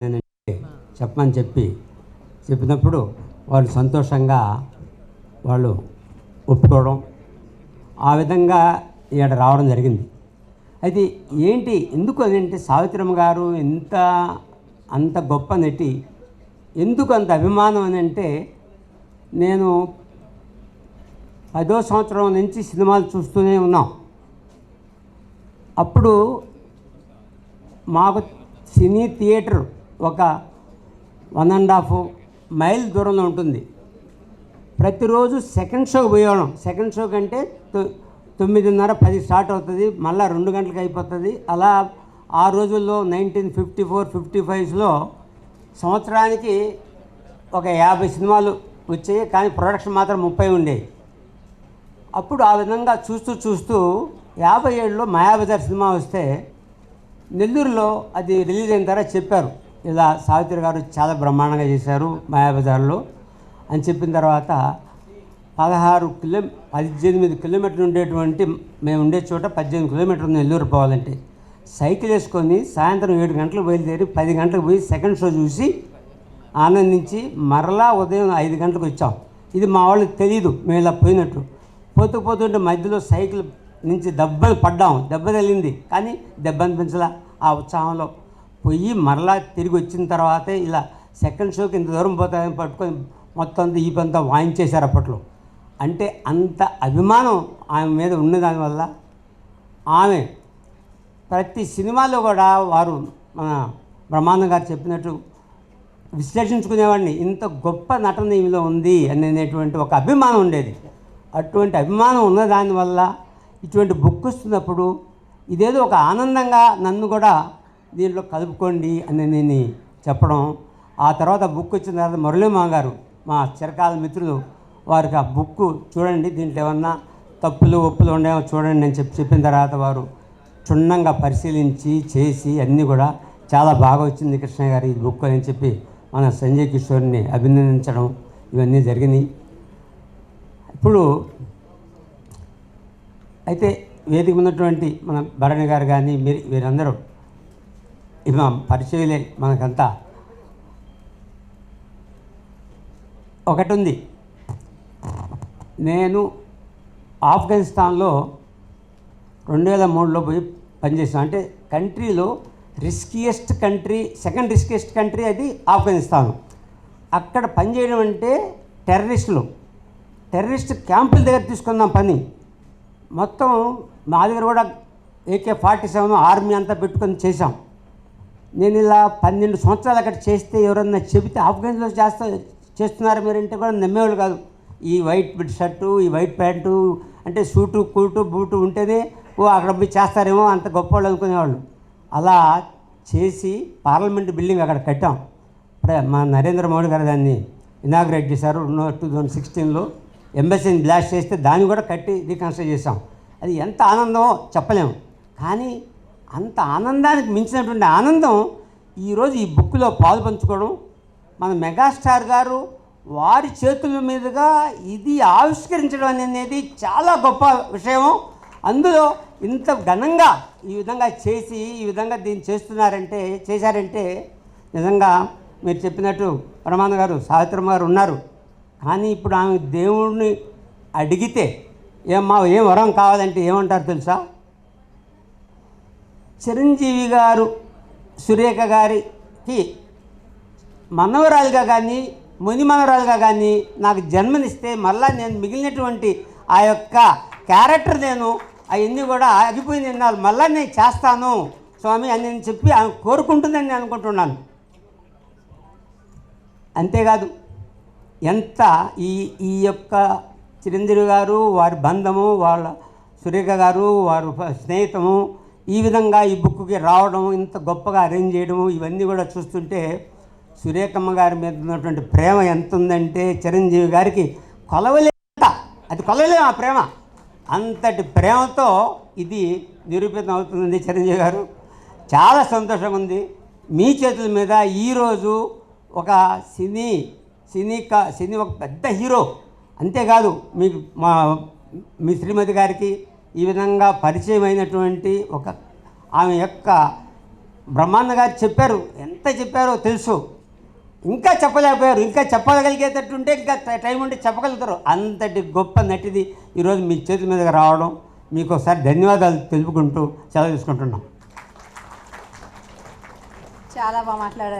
నేనంటే చెప్పమని చెప్పి చెప్పినప్పుడు వాళ్ళు సంతోషంగా వాళ్ళు ఒప్పుకోవడం ఆ విధంగా ఇక్కడ రావడం జరిగింది. అయితే ఏంటి ఎందుకు అని అంటే సావిత్రమ్మ గారు ఎంత అంత గొప్ప నటి ఎందుకు అంత అభిమానం అని అంటే నేను పదో సంవత్సరం నుంచి సినిమాలు చూస్తూనే ఉన్నాం. అప్పుడు మాకు సినీ థియేటర్ ఒక వన్ అండ్ హాఫ్ మైల్ దూరంలో ఉంటుంది. ప్రతిరోజు సెకండ్ షోకి పోయేవాళ్ళం. సెకండ్ షో కంటే తొ- తొమ్మిదిన్నర పది స్టార్ట్ అవుతుంది. మళ్ళీ రెండు గంటలకు అయిపోతుంది. అలా ఆ రోజుల్లో నైన్టీన్ ఫిఫ్టీ ఫోర్ ఫిఫ్టీ ఫైవ్స్లో సంవత్సరానికి ఒక యాభై సినిమాలు వచ్చాయి. కానీ ప్రొడక్షన్ మాత్రం ముప్పై ఉండేవి అప్పుడు ఆ విధంగా చూస్తూ చూస్తూ యాభై ఏడులో మాయాబజార్ సినిమా వస్తే నెల్లూరులో అది రిలీజ్ అయిన తర్వాత చెప్పారు. ఇలా సావిత్రి గారు చాలా బ్రహ్మాండంగా చేశారు మాయాబజార్లో. అని చెప్పిన తర్వాత పదహారు కిలో పద్దెనిమిది కిలోమీటర్లు ఉండేటువంటి మేము ఉండే చోట పద్దెనిమిది కిలోమీటర్లు నెల్లూరు పోవాలంటే. సైకిల్ వేసుకొని సాయంత్రం ఏడు గంటలకు బయలుదేరి పది గంటలకు పోయి సెకండ్ షో చూసి ఆనందించి మరలా ఉదయం ఐదు గంటలకు వచ్చాం. ఇది మా వాళ్ళకి తెలియదు మేము ఇలా పోయినట్టు. పోతూ పోతుంటే మధ్యలో సైకిల్ నుంచి దెబ్బలు పడ్డాం దెబ్బ తగిలింది. కానీ దెబ్బ అనిపించలా. ఆ ఉత్సాహంలో పోయి మరలా తిరిగి వచ్చిన తర్వాతే ఇలా సెకండ్ షోకి ఇంత దూరం పోతాయని పట్టుకొని మొత్తం అంతా ఈ పంతా వాయించేశారు అప్పట్లో. అంటే అంత అభిమానం ఆమె మీద ఉన్న దానివల్ల ఆమె ప్రతి సినిమాలో కూడా వారు మన బ్రహ్మానందం గారు చెప్పినట్టు విశ్లేషించుకునేవాడిని. ఇంత గొప్ప నటన ఈమెలో ఉంది అనేటువంటి ఒక అభిమానం ఉండేది. అటువంటి అభిమానం ఉన్న దానివల్ల ఇటువంటి బుక్ వస్తున్నప్పుడు ఇదేదో ఒక ఆనందంగా నన్ను కూడా దీనిలో కలుపుకోండి అని నేను చెప్పడం. ఆ తర్వాత బుక్ వచ్చిన తర్వాత మురళీమా గారు మా చిరకాల మిత్రులు వారికి ఆ బుక్ చూడండి దీంట్లో ఏమన్నా తప్పులు ఒప్పులు ఉండేమో చూడండి అని చెప్పి చెప్పిన తర్వాత వారు క్షుణ్ణంగా పరిశీలించి చేసి అన్నీ కూడా చాలా బాగా వచ్చింది కృష్ణ గారి ఈ బుక్ అని చెప్పి మన సంజయ్ కిషోర్ని అభినందించడం ఇవన్నీ జరిగినాయి. ఇప్పుడు అయితే వేదిక ఉన్నటువంటి మన భరణి గారు కానీ మీరు వీరందరూ ఇవి మా పరిచయలే మనకంతా. ఒకటి ఉంది నేను ఆఫ్ఘనిస్తాన్లో రెండు వేల మూడులో పోయి పనిచేసాను. అంటే కంట్రీలో riskiest country second riskiest country అది ఆఫ్ఘనిస్తాన్. అక్కడ పనిచేయడం అంటే టెర్రరిస్టులు. టెర్రరిస్ట్ క్యాంపుల దగ్గర తీసుకున్నాం పని. మొత్తం మా దగ్గర కూడా ఏకే ఫార్టీ సెవెన్ ఆర్మీ అంతా పెట్టుకొని చేశాం. నేను ఇలా పన్నెండు సంవత్సరాలు అక్కడ చేస్తే ఎవరన్నా చెబితే ఆఫ్ఘనిస్తాన్లో చేస్తా చేస్తున్నారు మీరంటే కూడా నమ్మేవాళ్ళు కాదు. ఈ వైట్ షర్టు ఈ వైట్ ప్యాంటు అంటే సూటు కూటు బూటు ఉంటేనే ఓ అక్కడ పోయి చేస్తారేమో అంత గొప్ప వాళ్ళు అనుకునేవాళ్ళు. అలా చేసి పార్లమెంట్ బిల్డింగ్ అక్కడ కట్టాం. ఇప్పుడే మా నరేంద్ర మోడీ గారు దాన్ని ఇనాగ్రేట్ చేశారు టూ థౌజండ్ సిక్స్టీన్లో. ఎంబసీని బ్లాస్ట్ చేస్తే దాన్ని కూడా కట్టి రీకన్స్ట్రక్ట్ చేసాం అది ఎంత ఆనందమో చెప్పలేము. కానీ అంత ఆనందానికి మించినటువంటి ఆనందం ఈరోజు ఈ బుక్లో పాలు పంచుకోవడం. మన మెగాస్టార్ గారు వారి చేతుల మీదుగా ఇది ఆవిష్కరించడం అనేది చాలా గొప్ప విషయం. అందులో ఇంత ఘనంగా ఈ విధంగా చేసి ఈ విధంగా దీన్ని చేస్తున్నారంటే చేశారంటే నిజంగా మీరు చెప్పినట్టు పరమానంద గారు సావిత్రమ్మ గారు ఉన్నారు. కానీ ఇప్పుడు ఆమె దేవుడిని అడిగితే ఏమ్మా ఏం వరం కావాలంటే ఏమంటారు తెలుసా? చిరంజీవి గారు సురేఖ గారికి మనవరాలుగా కానీ ముని మనవరాలుగా కానీ నాకు జన్మనిస్తే మళ్ళా నేను మిగిలినటువంటి ఆ యొక్క క్యారెక్టర్ నేను అవన్నీ కూడా ఆగిపోయింది ఎన్నాళ్ళు మళ్ళీ నేను చేస్తాను స్వామి అని నేను చెప్పి ఆమె కోరుకుంటుందని నేను అనుకుంటున్నాను. అంతేకాదు ఎంత ఈ ఈ యొక్క చిరంజీవి గారు వారి బంధము వాళ్ళ సురేఖ గారు వారు స్నేహితము ఈ విధంగా ఈ బుక్కి రావడం ఇంత గొప్పగా అరేంజ్ చేయడము ఇవన్నీ కూడా చూస్తుంటే సురేఖమ్మ గారి మీద ఉన్నటువంటి ప్రేమ ఎంత ఉందంటే చిరంజీవి గారికి కొలవలేంత అది కొలవలేము ఆ ప్రేమ. అంతటి ప్రేమతో ఇది నిరూపితం అవుతుందండి చిరంజీవి గారు. చాలా సంతోషంగా ఉంది. మీ చేతుల మీద ఈరోజు ఒక సినీ సినీ కా సినీ ఒక పెద్ద హీరో. అంతేకాదు మీకు మా మీ శ్రీమతి గారికి ఈ విధంగా పరిచయం అయినటువంటి ఒక ఆమె యొక్క బ్రహ్మాండ గారు చెప్పారు. ఎంత చెప్పారో తెలుసు. ఇంకా చెప్పలేకపోయారు. ఇంకా చెప్పగలిగేటట్టు ఉంటే ఇంకా టైం ఉంటే చెప్పగలుగుతారు. అంతటి గొప్ప నటిది ఈరోజు మీ చేతుల మీదకి రావడం మీకు ఒకసారి ధన్యవాదాలు తెలుపుకుంటూ సెలవు తీసుకుంటున్నాం. చాలా బాగా మాట్లాడారు.